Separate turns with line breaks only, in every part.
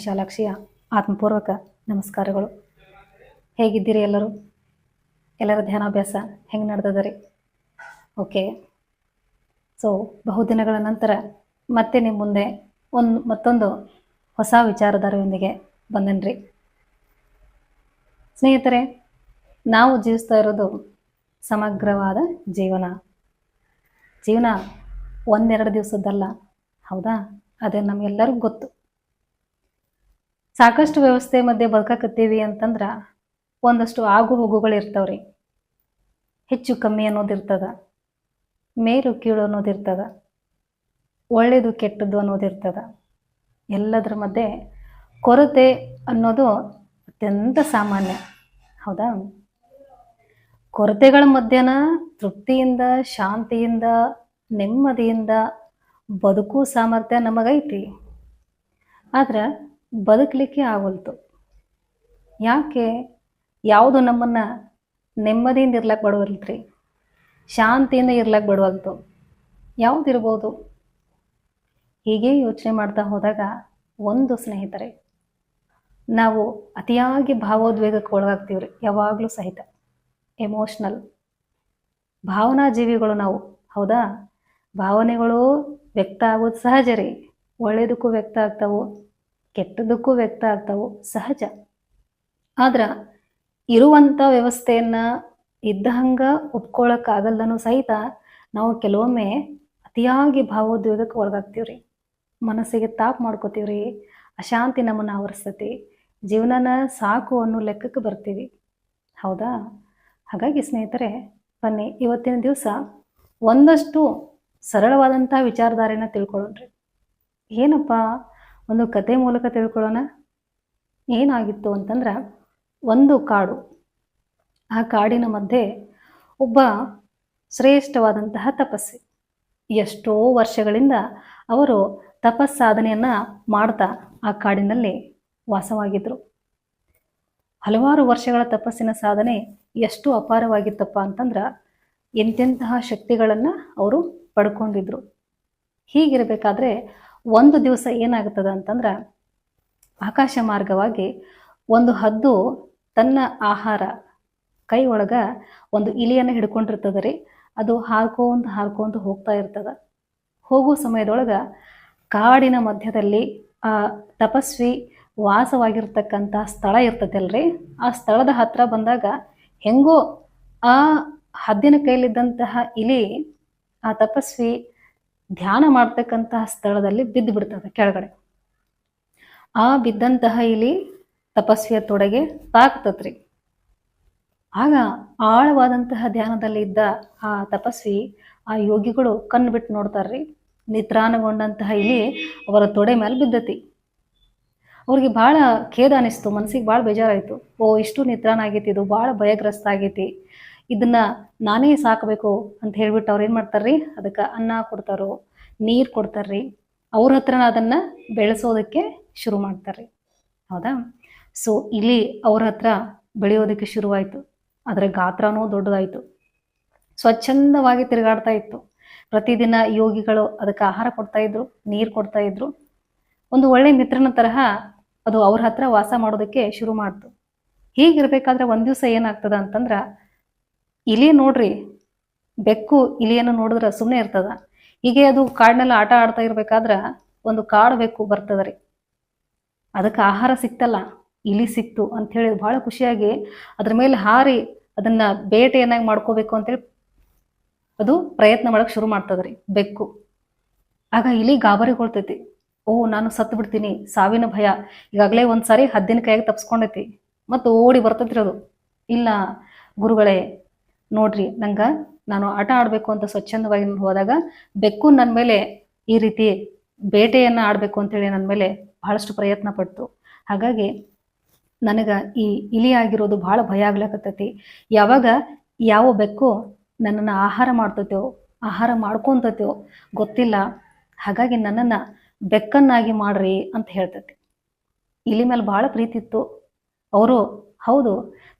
ವಿಶಾಲಾಕ್ಷಿಯ ಆತ್ಮಪೂರ್ವಕ ನಮಸ್ಕಾರಗಳು. ಹೇಗಿದ್ದೀರಿ ಎಲ್ಲರೂ? ಎಲ್ಲರ ಧ್ಯಾನಾಭ್ಯಾಸ ಹೆಂಗೆ ನಡೆದದರಿ ಓಕೆ ಸೊ ಬಹುದಿನಗಳ ನಂತರ ಮತ್ತೆ ನಿಮ್ಮ ಮುಂದೆ ಒಂದು ಮತ್ತೊಂದು ಹೊಸ ವಿಚಾರಧಾರೆಯೊಂದಿಗೆ ಬಂದನ್ರಿ ಸ್ನೇಹಿತರೆ, ನಾವು ಜೀವಿಸ್ತಾ ಇರೋದು ಸಮಗ್ರವಾದ ಜೀವನ. ಜೀವನ ಒಂದೆರಡು ದಿವಸದ್ದಲ್ಲ, ಹೌದಾ? ಅದೇ ನಮಗೆಲ್ಲರಿಗೂ ಗೊತ್ತು. ಸಾಕಷ್ಟು ವ್ಯವಸ್ಥೆ ಮಧ್ಯೆ ಬದುಕಕತ್ತೀವಿ ಅಂತಂದ್ರೆ ಒಂದಷ್ಟು ಆಗು ಹೋಗುಗಳು ಇರ್ತಾವ್ರಿ. ಹೆಚ್ಚು ಕಮ್ಮಿ ಅನ್ನೋದು ಅನ್ನೋದಿರ್ತದ ಮೇಲು ಕೀಳು ಅನ್ನೋದಿರ್ತದ ಒಳ್ಳೆಯದು ಕೆಟ್ಟದ್ದು ಅನ್ನೋದಿರ್ತದ ಎಲ್ಲದರ ಮಧ್ಯೆ ಕೊರತೆ ಅನ್ನೋದು ಅತ್ಯಂತ ಸಾಮಾನ್ಯ. ಹೌದಾ? ಕೊರತೆಗಳ ಮಧ್ಯನ ತೃಪ್ತಿಯಿಂದ, ಶಾಂತಿಯಿಂದ, ನೆಮ್ಮದಿಯಿಂದ ಬದುಕು ಸಾಮರ್ಥ್ಯ ನಮಗೈತಿ ಆದ್ರೆ ಬದುಕಲಿಕ್ಕೆ ಆಗೋಲ್ತು. ಯಾಕೆ? ಯಾವುದು ನಮ್ಮನ್ನು ನೆಮ್ಮದಿಯಿಂದ ಇರ್ಲಕ್ಕೆ ಬಿಡುವಲ್ತ್ರಿ ಶಾಂತಿಯಿಂದ ಇರ್ಲಕ್ಕೆ ಬಿಡುವಲ್ತು. ಯಾವುದಿರ್ಬೋದು? ಹೀಗೆ ಯೋಚನೆ ಮಾಡ್ತಾ ಹೋದಾಗ ಒಂದು ಸ್ನೇಹಿತರೆ, ನಾವು ಅತಿಯಾಗಿ ಭಾವೋದ್ವೇಗಕ್ಕೆ ಒಳಗಾಗ್ತೀವ್ರಿ, ಯಾವಾಗಲೂ ಸಹಿತ. ಎಮೋಷ್ನಲ್ ಭಾವನಾ ಜೀವಿಗಳು ನಾವು, ಹೌದಾ? ಭಾವನೆಗಳು ವ್ಯಕ್ತ ಆಗೋದು ಸಹಜ ರೀ. ಒಳ್ಳೇದಕ್ಕೂ ವ್ಯಕ್ತ ಆಗ್ತಾವು. ಕೆಟ್ಟದಕ್ಕೂ ವ್ಯಕ್ತ ಆಗ್ತಾವು? ಸಹಜ. ಆದ್ರೆ ಇರುವಂಥ ವ್ಯವಸ್ಥೆಯನ್ನ ಇದ್ದ ಹಂಗೆ ಒಪ್ಕೊಳ್ಳೋಕ್ಕಾಗಲ್ಲನೂ ಸಹಿತ ನಾವು ಕೆಲವೊಮ್ಮೆ ಅತಿಯಾಗಿ ಭಾವೋದ್ವೇಗಕ್ಕೆ ಒಳಗಾಗ್ತೀವ್ರಿ. ಮನಸ್ಸಿಗೆ ತಾಪ್ ಮಾಡ್ಕೋತೀವ್ರಿ. ಅಶಾಂತಿ ನಮ್ಮನ್ನು ಆವರಿಸ್ತತಿ. ಜೀವನನ ಸಾಕು ಅನ್ನೋ ಲೆಕ್ಕಕ್ಕೆ ಬರ್ತೀವಿ. ಹೌದಾ? ಹಾಗಾಗಿ ಸ್ನೇಹಿತರೆ, ಬನ್ನಿ ಇವತ್ತಿನ ದಿವಸ ಒಂದಷ್ಟು ಸರಳವಾದಂಥ ವಿಚಾರಧಾರೆನ ತಿಳ್ಕೊಳ್ಳೋಣ್ರಿ. ಏನಪ್ಪ? ಒಂದು ಕತೆ ಮೂಲಕ ತಿಳ್ಕೊಳ್ಳೋಣ. ಏನಾಗಿತ್ತು ಅಂತಂದ್ರೆ ಒಂದು ಕಾಡು. ಆ ಕಾಡಿನ ಮಧ್ಯೆ ಒಬ್ಬ ಶ್ರೇಷ್ಠವಾದಂತಹ ತಪಸ್ಸಿ. ಎಷ್ಟೋ ವರ್ಷಗಳಿಂದ ಅವರು ತಪಸ್ಸಾಧನೆಯನ್ನು ಮಾಡ್ತಾ ಆ ಕಾಡಿನಲ್ಲಿ ವಾಸವಾಗಿದ್ದರು ಹಲವಾರು ವರ್ಷಗಳ ತಪಸ್ಸಿನ ಸಾಧನೆ ಎಷ್ಟು ಅಪಾರವಾಗಿತ್ತಪ್ಪ ಅಂತಂದ್ರೆ ಎಂತೆಂತಹ ಶಕ್ತಿಗಳನ್ನು ಅವರು ಪಡ್ಕೊಂಡಿದ್ರು. ಹೀಗಿರಬೇಕಾದ್ರೆ ಒಂದು ದಿವಸ ಏನಾಗ್ತದ ಅಂತಂದ್ರೆ ಆಕಾಶ ಮಾರ್ಗವಾಗಿ ಒಂದು ಹದ್ದು ತನ್ನ ಆಹಾರ ಕೈ ಒಳಗ ಒಂದು ಇಲಿಯನ್ನು ಹಿಡ್ಕೊಂಡಿರ್ತದ ರೀ. ಅದು ಹಾರ್ಕೊಂತ ಹಾರ್ಕೊಂತ ಹೋಗ್ತಾ ಇರ್ತದ. ಹೋಗೋ ಸಮಯದೊಳಗೆ ಕಾಡಿನ ಮಧ್ಯದಲ್ಲಿ ಆ ತಪಸ್ವಿ ವಾಸವಾಗಿರ್ತಕ್ಕಂಥ ಸ್ಥಳ ಇರ್ತದಲ್ರಿ. ಆ ಸ್ಥಳದ ಹತ್ರ ಬಂದಾಗ ಹೆಂಗೋ ಆ ಹದ್ದಿನ ಕೈಲಿದ್ದಂತಹ ಇಲಿ, ಆ ತಪಸ್ವಿ ಧ್ಯಾನ ಮಾಡ್ತಕ್ಕಂತಹ ಸ್ಥಳದಲ್ಲಿ ಬಿದ್ದು ಬಿಡ್ತದೆ ಕೆಳಗಡೆ. ಆ ಬಿದ್ದಂತಹ ಇಲಿ ತಪಸ್ವಿಯ ತೊಡೆಗೆ ತಾಕ್ತತ್ರಿ. ಆಗ ಆಳವಾದಂತಹ ಧ್ಯಾನದಲ್ಲಿ ಇದ್ದ ಆ ತಪಸ್ವಿ, ಆ ಯೋಗಿಗಳು ಕಣ್ಣು ಬಿಟ್ಟು ನೋಡ್ತಾರ್ರಿ. ನಿತ್ರಾನಗೊಂಡಂತಹ ಇಲಿ ಅವರ ತೊಡೆ ಮೇಲೆ ಬಿದ್ದತಿ. ಅವ್ರಿಗೆ ಭಾಳ ಖೇದ ಅನಿಸ್ತು ಮನಸ್ಸಿಗೆ ಭಾಳ ಬೇಜಾರಾಯಿತು. ಓ, ಇಷ್ಟು ನಿತ್ರಾಣ ಆಗೈತಿ, ಇದು ಭಾಳ ಭಯಗ್ರಸ್ತ ಆಗೈತಿ. ಇದನ್ನ ನಾನೇ ಸಾಕಬೇಕು ಅಂತ ಹೇಳ್ಬಿಟ್ಟು ಅವ್ರು ಏನು ಮಾಡ್ತಾರ್ರಿ? ಅದಕ್ಕೆ ಅನ್ನ ಕೊಡ್ತಾರೋ, ನೀರು ಕೊಡ್ತಾರ್ರಿ. ಅವ್ರ ಹತ್ರನ ಅದನ್ನು ಬೆಳೆಸೋದಕ್ಕೆ ಶುರು ಮಾಡ್ತಾರ್ರಿ. ಹೌದಾ? ಸೊ ಇಲ್ಲಿ ಅವ್ರ ಹತ್ರ ಬೆಳೆಯೋದಕ್ಕೆ ಶುರುವಾಯಿತು. ಅದರ ಗಾತ್ರನೂ ದೊಡ್ಡದಾಯಿತು. ಸ್ವಚ್ಛಂದವಾಗಿ ತಿರುಗಾಡ್ತಾ ಇತ್ತು. ಪ್ರತಿದಿನ ಯೋಗಿಗಳು ಅದಕ್ಕೆ ಆಹಾರ ಕೊಡ್ತಾ ಇದ್ರು, ನೀರು ಕೊಡ್ತಾ ಇದ್ರು. ಒಂದು ಒಳ್ಳೆ ಮಿತ್ರನ ತರಹ ಅದು ಅವ್ರ ಹತ್ರ ವಾಸ ಮಾಡೋದಕ್ಕೆ ಶುರು ಮಾಡ್ತು. ಹೀಗಿರ್ಬೇಕಾದ್ರೆ ಒಂದು ದಿವಸ ಏನಾಗ್ತದ ಅಂತಂದ್ರೆ ಇಲಿ ನೋಡ್ರಿ, ಬೆಕ್ಕು ಇಲಿಯನ್ನು ನೋಡಿದ್ರೆ ಸುಮ್ಮನೆ ಇರ್ತದ. ಹೀಗೆ ಅದು ಕಾಡಿನಲ್ಲಿ ಆಟ ಆಡ್ತಾ ಇರ್ಬೇಕಾದ್ರೆ ಒಂದು ಕಾಡು ಬೆಕ್ಕು ಬರ್ತದ ರೀ. ಅದಕ್ಕೆ ಆಹಾರ ಸಿಕ್ತಲ್ಲ, ಇಲಿ ಸಿಕ್ತು ಅಂಥೇಳಿ ಭಾಳ ಖುಷಿಯಾಗಿ ಅದ್ರ ಮೇಲೆ ಹಾರಿ ಅದನ್ನ ಬೇಟೆಯನ್ನಾಗಿ ಮಾಡ್ಕೋಬೇಕು ಅಂತೇಳಿ ಅದು ಪ್ರಯತ್ನ ಮಾಡೋಕೆ ಶುರು ಮಾಡ್ತದ್ರಿ ಬೆಕ್ಕು. ಆಗ ಇಲಿ ಗಾಬರಿಗೊಳ್ತೈತಿ ಓ, ನಾನು ಸತ್ತು ಬಿಡ್ತೀನಿ, ಸಾವಿನ ಭಯ. ಈಗಾಗಲೇ ಒಂದು ಸಾರಿ ಹದ್ದಿನ ಕೈಯಾಗಿ ತಪ್ಸ್ಕೊಂಡೈತಿ. ಮತ್ತು ಓಡಿ ಬರ್ತೈತ್ರಿ ಅದು. ಇಲ್ಲ ಗುರುಗಳೇ ನೋಡ್ರಿ, ನಂಗೆ ನಾನು ಆಟ ಆಡಬೇಕು ಅಂತ ಸ್ವಚ್ಛಂದವಾಗಿ ಹೋದಾಗ ಬೆಕ್ಕು ನನ್ನ ಮೇಲೆ ಈ ರೀತಿ ಬೇಟೆಯನ್ನು ಆಡಬೇಕು ಅಂತೇಳಿ ನನ್ನ ಮೇಲೆ ಬಹಳಷ್ಟು ಪ್ರಯತ್ನ ಪಡ್ತು. ಹಾಗಾಗಿ ನನಗೆ ಈ ಇಲಿ ಆಗಿರೋದು ಭಾಳ ಭಯ ಆಗ್ಲಕತ್ತೈತಿ. ಯಾವಾಗ ಯಾವ ಬೆಕ್ಕು ನನ್ನನ್ನು ಆಹಾರ ಮಾಡ್ತತೇವೋ ಆಹಾರ ಮಾಡ್ಕೊತೈತೋ ಗೊತ್ತಿಲ್ಲ. ಹಾಗಾಗಿ ನನ್ನನ್ನು ಬೆಕ್ಕನ್ನಾಗಿ ಮಾಡ್ರಿ ಅಂತ ಹೇಳ್ತತಿ. ಇಲಿ ಮೇಲೆ ಭಾಳ ಪ್ರೀತಿ ಇತ್ತು. ಅವರು, ಹೌದು,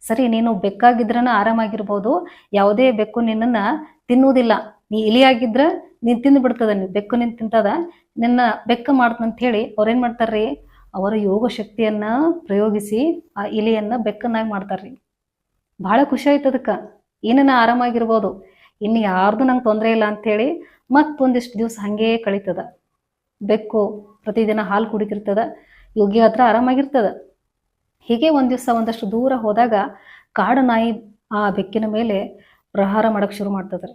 ಸರಿ, ನೀನು ಬೆಕ್ಕಾಗಿದ್ರನ ಆರಾಮಾಗಿರ್ಬೋದು. ಯಾವುದೇ ಬೆಕ್ಕು ನಿನ್ನನ್ನು ತಿನ್ನುವುದಿಲ್ಲ. ನೀ ಇಲಿಯಾಗಿದ್ರ ನೀನು ತಿಂದು ಬಿಡ್ತದ ನೀ ಬೆಕ್ಕು ನಿನ್ ತಿಂತದ. ನಿನ್ನ ಬೆಕ್ಕ ಮಾಡ್ತಂತ ಹೇಳಿ ಅವ್ರೇನು ಮಾಡ್ತಾರ್ರಿ? ಅವರ ಯೋಗ ಶಕ್ತಿಯನ್ನ ಪ್ರಯೋಗಿಸಿ ಆ ಇಲಿಯನ್ನ ಬೆಕ್ಕನ್ನಾಗಿ ಮಾಡ್ತಾರ್ರಿ. ಭಾಳ ಖುಷಿ ಆಯ್ತು ಅದಕ್ಕೆ. ಏನನ್ನ ಆರಾಮಾಗಿರ್ಬೋದು. ಇನ್ನು ಯಾರ್ದು ನಂಗೆ ತೊಂದರೆ ಇಲ್ಲ ಅಂಥೇಳಿ ಮತ್ತೊಂದಿಷ್ಟು ದಿವಸ ಹಾಗೇ ಕಳೀತದ. ಬೆಕ್ಕು ಪ್ರತಿದಿನ ಹಾಲು ಕುಡಿತಿರ್ತದ. ಯೋಗಿ ಹತ್ರ ಆರಾಮಾಗಿರ್ತದ. ಹೀಗೆ ಒಂದು ದಿವಸ ಒಂದಷ್ಟು ದೂರ ಹೋದಾಗ ಕಾಡು ನಾಯಿ ಆ ಬೆಕ್ಕಿನ ಮೇಲೆ ಪ್ರಹಾರ ಮಾಡಕ್ಕೆ ಶುರು ಮಾಡ್ತದ್ರಿ.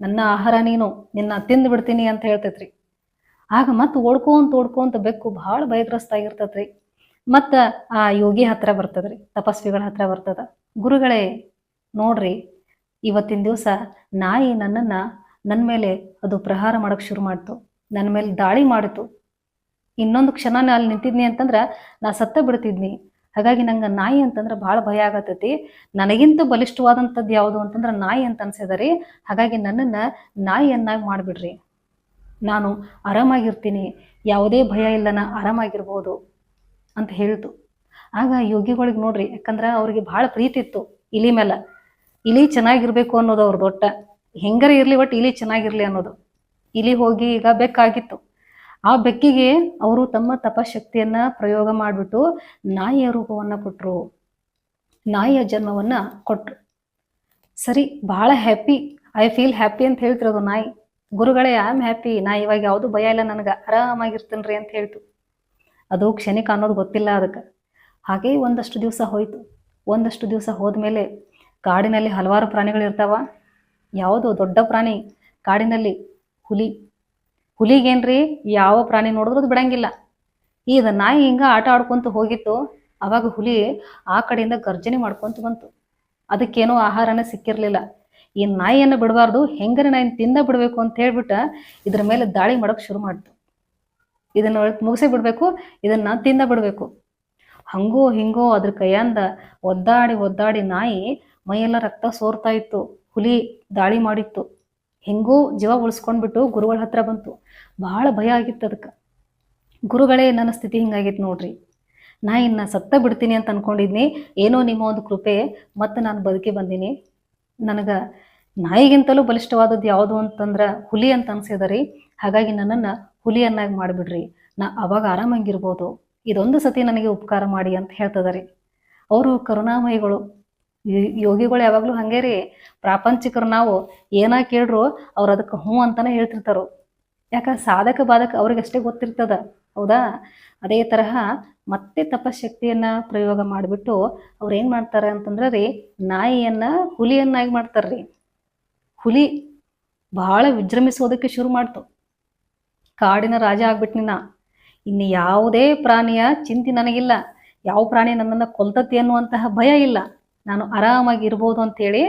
ನನ್ನ ಆಹಾರ ನೀನು, ನಿನ್ನ ತಿಂದು ಬಿಡ್ತೀನಿ ಅಂತ ಹೇಳ್ತೈತ್ರಿ. ಆಗ ಮತ್ತೆ ಓಡ್ಕೊಂತ ಓಡ್ಕೊಂತ ಬೆಕ್ಕು ಭಾಳ ಭಯಗ್ರಸ್ತ ಆಗಿರ್ತದ್ರಿ. ಮತ್ತು ಆ ಯೋಗಿ ಹತ್ರ ಬರ್ತದ್ರಿ, ತಪಸ್ವಿಗಳ ಹತ್ರ ಬರ್ತದ. ಗುರುಗಳೇ, ನೋಡ್ರಿ, ಇವತ್ತಿನ ದಿವಸ ನಾಯಿ ನನ್ನನ್ನ ನನ್ನ ಮೇಲೆ ಅದು ಪ್ರಹಾರ ಮಾಡಕ್ಕೆ ಶುರು ಮಾಡ್ತು. ನನ್ನ ಮೇಲೆ ದಾಳಿ ಮಾಡಿತು. ಇನ್ನೊಂದು ಕ್ಷಣ ನಾನು ಅಲ್ಲಿ ನಿಂತಿದ್ನಿ ಅಂತಂದ್ರೆ ನಾ ಸತ್ತ ಬಿಡ್ತಿದ್ನಿ. ಹಾಗಾಗಿ ನಂಗೆ ನಾಯಿ ಅಂತಂದ್ರೆ ಭಾಳ ಭಯ ಆಗತೈತಿ ನನಗಿಂತ ಬಲಿಷ್ಠವಾದಂಥದ್ದು ಯಾವುದು ಅಂತಂದ್ರೆ ನಾಯಿ ಅಂತ ಅನ್ಸಿದರಿ. ಹಾಗಾಗಿ ನನ್ನನ್ನು ನಾಯಿಯನ್ನಾಗಿ ಮಾಡಿಬಿಡ್ರಿ. ನಾನು ಆರಾಮಾಗಿರ್ತೀನಿ. ಯಾವುದೇ ಭಯ ಇಲ್ಲ, ನಾ ಆರಾಮಾಗಿರ್ಬೋದು ಅಂತ ಹೇಳ್ತು. ಆಗ ಯೋಗಿಗಳಿಗೆ ನೋಡ್ರಿ, ಯಾಕಂದ್ರೆ ಅವ್ರಿಗೆ ಭಾಳ ಪ್ರೀತಿ ಇತ್ತು ಇಲಿ ಮೇಲೆ ಇಲಿ ಚೆನ್ನಾಗಿರ್ಬೇಕು ಅನ್ನೋದು ಅವ್ರ ದೊಡ್ಡ ಹೆಂಗರ ಇರಲಿ ಒಟ್ಟು ಇಲಿ ಚೆನ್ನಾಗಿರ್ಲಿ ಅನ್ನೋದು. ಇಲಿ ಹೋಗಿ ಈಗ ಬೆಕ್ಕಾಗಿತ್ತು. ಆ ಬೆಕ್ಕಿಗೆ ಅವರು ತಮ್ಮ ತಪಶಕ್ತಿಯನ್ನ ಪ್ರಯೋಗ ಮಾಡಿಬಿಟ್ಟು ನಾಯಿಯ ರೂಪವನ್ನ ಕೊಟ್ಟರು ನಾಯಿಯ ಜನ್ಮವನ್ನ ಕೊಟ್ರು. ಸರಿ ಬಹಳ ಹ್ಯಾಪಿ ಐ ಫೀಲ್ ಹ್ಯಾಪಿ ಅಂತ ಹೇಳ್ತಿರೋದು ನಾಯಿ? ಗುರುಗಳೇ ಐ ಆಮ್ ಹ್ಯಾಪಿ ನಾ ಇವಾಗ ಯಾವುದು ಭಯ ಇಲ್ಲ ನನಗೆ. ರೀ ಅಂತ ಹೇಳ್ತು. ಅದು ಕ್ಷಣಿಕ ಅನ್ನೋದು ಗೊತ್ತಿಲ್ಲ ಅದಕ್ಕೆ. ಹಾಗೆ ಒಂದಷ್ಟು ದಿವಸ ಹೋಯಿತು. ಒಂದಷ್ಟು ದಿವಸ ಹೋದ್ಮೇಲೆ ಕಾಡಿನಲ್ಲಿ ಹಲವಾರು ಪ್ರಾಣಿಗಳು ಇರ್ತಾವ. ಯಾವುದು ದೊಡ್ಡ ಪ್ರಾಣಿ? ಕಾಡಿನಲ್ಲಿ ಹುಲಿ ಹುಲಿಗೇನ್ರಿ? ಯಾವ ಪ್ರಾಣಿ ನೋಡಿದ್ರು ಬಿಡಂಗಿಲ್ಲ. ಈಗ ನಾಯಿ ಹಿಂಗ ಆಟ ಆಡ್ಕೊಂತ ಹೋಗಿತ್ತು, ಅವಾಗ ಹುಲಿ ಆ ಕಡೆಯಿಂದ ಗರ್ಜನೆ ಮಾಡ್ಕೊಂತ ಬಂತು. ಅದಕ್ಕೇನೋ ಆಹಾರನ ಸಿಕ್ಕಿರ್ಲಿಲ್ಲ. ಈ ನಾಯಿಯನ್ನು ಬಿಡಬಾರ್ದು, ಹೆಂಗರೆ ನಾಯಿನ ತಿಂದ ಬಿಡಬೇಕು ಅಂತ ಹೇಳ್ಬಿಟ್ಟ ಇದ್ರ ಮೇಲೆ ದಾಳಿ ಮಾಡಕ್ ಶುರು ಮಾಡ್ತು. ಇದನ್ನ ಮುಗಿಸಿ ಬಿಡ್ಬೇಕು, ಇದನ್ನ ತಿಂದ ಬಿಡಬೇಕು. ಹಂಗೋ ಹಿಂಗೋ ಅದ್ರ ಕೈಯಿಂದ ಒದ್ದಾಡಿ ಒದ್ದಾಡಿ ನಾಯಿ ಮೈಯೆಲ್ಲ ರಕ್ತ ಸೋರ್ತಾ ಇತ್ತು. ಹುಲಿ ದಾಳಿ ಮಾಡಿತ್ತು. ಹೆಂಗೋ ಜೀವ ಉಳಿಸ್ಕೊಂಡ್ಬಿಟ್ಟು ಗುರುಗಳ ಹತ್ರ ಬಂತು. ಭಾಳ ಭಯ ಆಗಿತ್ತು ಅದಕ್ಕೆ. ಗುರುಗಳೇ, ನನ್ನ ಸ್ಥಿತಿ ಹಿಂಗಾಗಿತ್ತು ನೋಡ್ರಿ. ನಾ ಇನ್ನು ಸತ್ತ ಬಿಡ್ತೀನಿ ಅಂತ ಅನ್ಕೊಂಡಿದ್ನಿ. ಏನೋ ನಿಮ್ಮ ಒಂದು ಕೃಪೆ, ಮತ್ತು ನಾನು ಬದುಕಿ ಬಂದೀನಿ. ನನಗೆ ನಾಯಿಗಿಂತಲೂ ಬಲಿಷ್ಠವಾದದ್ದು ಯಾವುದು ಅಂತಂದ್ರೆ ಹುಲಿ ಅಂತ ಅನ್ಸಿದರಿ ಹಾಗಾಗಿ ನನ್ನನ್ನು ಹುಲಿಯನ್ನಾಗಿ ಮಾಡಿಬಿಡ್ರಿ. ನಾ ಅವಾಗ ಆರಾಮಾಗಿರ್ಬೋದು ಇದೊಂದು ಸತಿ ನನಗೆ ಉಪಕಾರ ಮಾಡಿ ಅಂತ ಹೇಳ್ತದ ರೀ. ಅವರು ಕರುಣಾಮಯಿಗಳು. ಯೋಗಿಗಳು ಯಾವಾಗಲೂ ಹಂಗೆ ರೀ. ಪ್ರಾಪಂಚಿಕರು ನಾವು ಏನ ಕೇಳ್ರು ಅವ್ರು ಅದಕ್ಕೆ ಹ್ಞೂ ಅಂತಾನೆ ಹೇಳ್ತಿರ್ತಾರೋ. ಯಾಕ ಸಾಧಕ ಬಾಧಕ ಅವ್ರಿಗಷ್ಟೇ ಗೊತ್ತಿರ್ತದ. ಹೌದಾ? ಅದೇ ತರಹ ಮತ್ತೆ ತಪಶಕ್ತಿಯನ್ನ ಪ್ರಯೋಗ ಮಾಡಿಬಿಟ್ಟು ಅವ್ರು ಏನು ಮಾಡ್ತಾರೆ ಅಂತಂದ್ರೆ ರೀ, ನಾಯಿಯನ್ನ ಹುಲಿಯನ್ನಾಗಿ ಮಾಡ್ತಾರ್ರಿ ಹುಲಿ ಬಹಳ ವಿಜೃಂಭಿಸೋದಕ್ಕೆ ಶುರು ಮಾಡ್ತು. ಕಾಡಿನ ರಾಜ ಆಗ್ಬಿಟ್ನಿನ ಇನ್ನು ಯಾವುದೇ ಪ್ರಾಣಿಯ ಚಿಂತೆ ನನಗಿಲ್ಲ. ಯಾವ ಪ್ರಾಣಿ ನನ್ನನ್ನು ಕೊಲ್ತತಿ ಅನ್ನುವಂತಹ ಭಯ ಇಲ್ಲ. ನಾನು ಆರಾಮಾಗಿ ಇರ್ಬೋದು ಅಂತೇಳಿ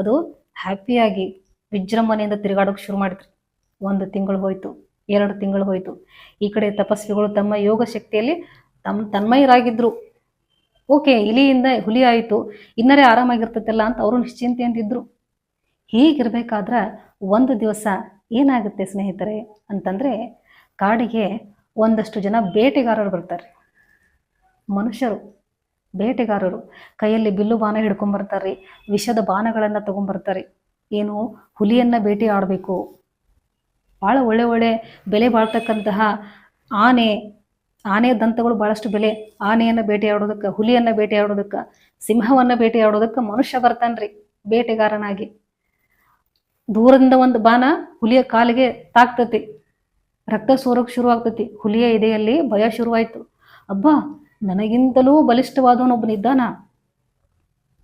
ಅದು ಹ್ಯಾಪಿಯಾಗಿ ವಿಜೃಂಭಣೆಯಿಂದ ತಿರುಗಾಡೋಕೆ ಶುರು ಮಾಡಿದ್ರು. ಒಂದು ತಿಂಗಳು ಹೋಯ್ತು, ಎರಡು ತಿಂಗಳು ಹೋಯ್ತು. ಈ ಕಡೆ ತಪಸ್ವಿಗಳು ತಮ್ಮ ಯೋಗ ಶಕ್ತಿಯಲ್ಲಿ ತಮ್ಮ ತನ್ಮಯರಾಗಿದ್ರು. ಓಕೆ, ಇಲಿಯಿಂದ ಹುಲಿ ಆಯಿತು, ಇನ್ನರೇ ಆರಾಮಾಗಿರ್ತೈತಲ್ಲ ಅಂತ ಅವರು ನಿಶ್ಚಿಂತೆಯಿಂದಿದ್ರು ಹೀಗಿರ್ಬೇಕಾದ್ರೆ ಒಂದು ದಿವಸ ಏನಾಗುತ್ತೆ ಸ್ನೇಹಿತರೆ ಅಂತಂದರೆ ಕಾಡಿಗೆ ಒಂದಷ್ಟು ಜನ ಬೇಟೆಗಾರರು ಬರ್ತಾರೆ. ಮನುಷ್ಯರು. ಬೇಟೆಗಾರರು ಕೈಯಲ್ಲಿ ಬಿಲ್ಲು ಬಾಣ ಹಿಡ್ಕೊಂಬರ್ತಾರೆ ವಿಷದ ಬಾಣಗಳನ್ನು ತಗೊಂಬರ್ತಾರೆ ಏನು ಹುಲಿಯನ್ನು ಬೇಟೆ ಆಡಬೇಕು. ಭಾಳ ಒಳ್ಳೆ ಒಳ್ಳೆ ಬೆಲೆ ಬಾಳ್ತಕ್ಕಂತಹ ಆನೆ ಆನೆ ದಂತಗಳು ಭಾಳಷ್ಟು ಬೆಲೆ. ಆನೆಯನ್ನು ಬೇಟೆಯಾಡೋದಕ್ಕೆ ಹುಲಿಯನ್ನು ಬೇಟೆಯಾಡೋದಕ್ಕೆ ಸಿಂಹವನ್ನು ಬೇಟೆಯಾಡೋದಕ್ಕೆ ಮನುಷ್ಯ ಬರ್ತಾನ್ರಿ ಬೇಟೆಗಾರನಾಗಿ. ದೂರದಿಂದ ಒಂದು ಬಾಣ ಹುಲಿಯ ಕಾಲಿಗೆ ತಾಕ್ತತಿ. ರಕ್ತ ಸೋರಕ್ಕೆ ಶುರು ಆಗ್ತತಿ ಹುಲಿಯ ಎದೆಯಲ್ಲಿ ಭಯ ಶುರುವಾಯಿತು. ಅಬ್ಬಾ ನನಗಿಂತಲೂ ಬಲಿಷ್ಠವಾದವನೊಬ್ಬನಿದ್ದಾನ?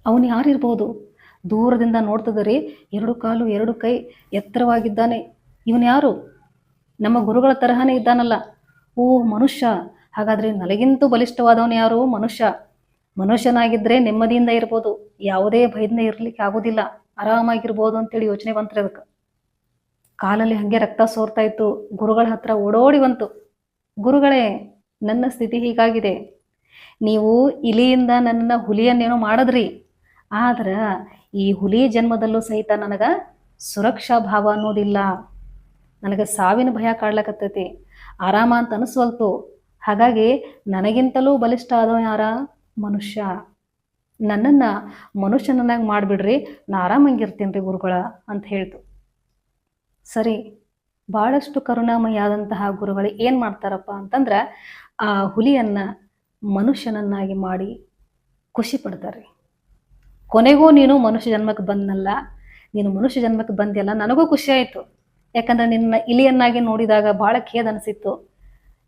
ಅವನು ಯಾರಿರ್ಬೋದು? ದೂರದಿಂದ ನೋಡ್ತಿದ್ದರೆ ಎರಡು ಕಾಲು, ಎರಡು ಕೈ ಎತ್ತರವಾಗಿದ್ದಾನೆ. ಇವನು ಯಾರು? ನಮ್ಮ ಗುರುಗಳ ತರಹನೇ ಇದ್ದಾನಲ್ಲ. ಓ ಮನುಷ್ಯ, ಹಾಗಾದ್ರೆ ನನಗಿಂತೂ ಬಲಿಷ್ಠವಾದವನು ಯಾರು? ಮನುಷ್ಯ. ಮನುಷ್ಯನಾಗಿದ್ದರೆ ನೆಮ್ಮದಿಯಿಂದ ಇರ್ಬೋದು. ಯಾವುದೇ ಭಯದಿಂದ ಇರಲಿಕ್ಕೆ ಆಗೋದಿಲ್ಲ. ಆರಾಮಾಗಿರ್ಬೋದು ಅಂತೇಳಿ ಯೋಚನೆ ಬಂತ್ರಿ ಅದಕ್ಕೆ. ಕಾಲಲ್ಲಿ ಹಾಗೆ ರಕ್ತ ಸೋರ್ತಾ ಇತ್ತು. ಗುರುಗಳ ಹತ್ರ ಓಡೋಡಿ ಬಂತು. ಗುರುಗಳೇ, ನನ್ನ ಸ್ಥಿತಿ ಹೀಗಾಗಿದೆ. ನೀವು ಇಲಿಯಿಂದ ನನ್ನನ್ನು ಹುಲಿಯನ್ನೇನೋ ಮಾಡಿದ್ರಿ. ಆದ್ರ ಈ ಹುಲಿ ಜನ್ಮದಲ್ಲೂ ಸಹಿತ ನನಗೆ ಸುರಕ್ಷಾ ಭಾವ ಅನ್ನೋದಿಲ್ಲ. ನನಗೆ ಸಾವಿನ ಭಯ ಕಾಡ್ಲಕತ್ತೈತಿ. ಆರಾಮ ಅಂತ ಅನಿಸ್ವಲ್ತು. ಹಾಗಾಗಿ ನನಗಿಂತಲೂ ಬಲಿಷ್ಠ ಆದವ ಯಾರ? ಮನುಷ್ಯ. ನನ್ನನ್ನ ಮನುಷ್ಯನನ್ನಾಗಿ ಮಾಡಿಬಿಡ್ರಿ. ನಾ ಆರಾಮಂಗಿರ್ತೀನಿ ರೀ ಗುರುಗಳ ಅಂತ ಹೇಳ್ತು. ಸರಿ ಭಾಳಷ್ಟು ಆದಂತಹ ಗುರುಗಳು ಏನು ಮಾಡ್ತಾರಪ್ಪ ಅಂತಂದ್ರ ಆ ಹುಲಿಯನ್ನ ಮನುಷ್ಯನನ್ನಾಗಿ ಮಾಡಿ ಖುಷಿ ಪಡ್ತಾರೆ. ಕೊನೆಗೂ ನೀನು ಮನುಷ್ಯ ಜನ್ಮಕ್ಕೆ ಬಂದನಲ್ಲ, ನೀನು ಮನುಷ್ಯ ಜನ್ಮಕ್ಕೆ ಬಂದಿಯಲ್ಲ, ನನಗೂ ಖುಷಿ ಆಯಿತು. ಯಾಕಂದ್ರೆ ನಿನ್ನ ಇಲಿಯನ್ನಾಗಿ ನೋಡಿದಾಗ ಭಾಳ ಖೇದ ಅನಿಸಿತ್ತು.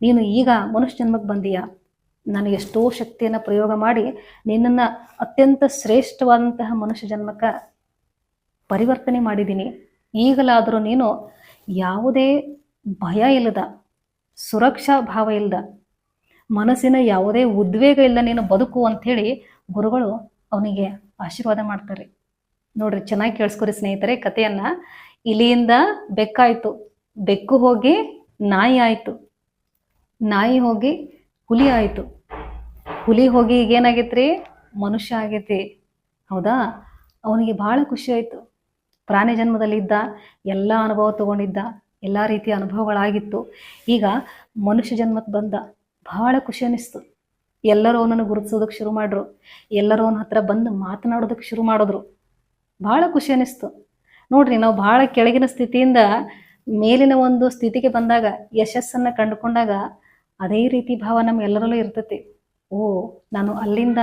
ನೀನು ಈಗ ಮನುಷ್ಯ ಜನ್ಮಕ್ಕೆ ಬಂದೀಯ? ನನಗೆ ಎಷ್ಟೋ ಶಕ್ತಿಯನ್ನು ಪ್ರಯೋಗ ಮಾಡಿ ನಿನ್ನನ್ನು ಅತ್ಯಂತ ಶ್ರೇಷ್ಠವಾದಂತಹ ಮನುಷ್ಯ ಜನ್ಮಕ್ಕೆ ಪರಿವರ್ತನೆ ಮಾಡಿದ್ದೀನಿ. ಈಗಲಾದರೂ ನೀನು ಯಾವುದೇ ಭಯ ಇಲ್ಲದ, ಸುರಕ್ಷಾ ಭಾವ ಇಲ್ಲದ ಮನಸ್ಸಿನ ಯಾವುದೇ ಉದ್ವೇಗ ಇಲ್ಲ, ನೀನು ಬದುಕು ಅಂಥೇಳಿ ಗುರುಗಳು ಅವನಿಗೆ ಆಶೀರ್ವಾದ ಮಾಡ್ತಾರೆ. ನೋಡ್ರಿ, ಚೆನ್ನಾಗಿ ಕೇಳಿಸ್ಕೊರಿ ಸ್ನೇಹಿತರೆ ಕಥೆಯನ್ನ. ಇಲಿಯಿಂದ ಬೆಕ್ಕಾಯ್ತು. ಬೆಕ್ಕು ಹೋಗಿ ನಾಯಿ ಆಯಿತು. ನಾಯಿ ಹೋಗಿ ಹುಲಿ ಆಯಿತು. ಹುಲಿ ಹೋಗಿ ಈಗ ಏನಾಗೈತ್ರಿ? ಮನುಷ್ಯ ಆಗೈತಿ. ಹೌದಾ? ಅವನಿಗೆ ಭಾಳ ಖುಷಿ ಆಯಿತು. ಪ್ರಾಣಿ ಜನ್ಮದಲ್ಲಿದ್ದ, ಎಲ್ಲ ಅನುಭವ ತಗೊಂಡಿದ್ದ, ಎಲ್ಲ ರೀತಿಯ ಅನುಭವಗಳಾಗಿತ್ತು. ಈಗ ಮನುಷ್ಯ ಜನ್ಮಕ್ಕೆ ಬಂದ. ಭಾಳ ಖುಷಿ ಅನ್ನಿಸ್ತು ಎಲ್ಲರೂ ಅವನನ್ನು ಗುರುತಿಸೋದಕ್ಕೆ ಶುರು ಮಾಡ್ರು. ಎಲ್ಲರೂ ಅವನ ಹತ್ರ ಬಂದು ಮಾತನಾಡೋದಕ್ಕೆ ಶುರು ಮಾಡಿದ್ರು. ಭಾಳ ಖುಷಿ ಅನ್ನಿಸ್ತು ನೋಡ್ರಿ, ನಾವು ಭಾಳ ಕೆಳಗಿನ ಸ್ಥಿತಿಯಿಂದ ಮೇಲಿನ ಒಂದು ಸ್ಥಿತಿಗೆ ಬಂದಾಗ, ಯಶಸ್ಸನ್ನು ಕಂಡುಕೊಂಡಾಗ ಅದೇ ರೀತಿ ಭಾವ ನಮ್ಮ ಎಲ್ಲರಲ್ಲೂ ಇರ್ತೈತಿ. ಓ, ನಾನು ಅಲ್ಲಿಂದ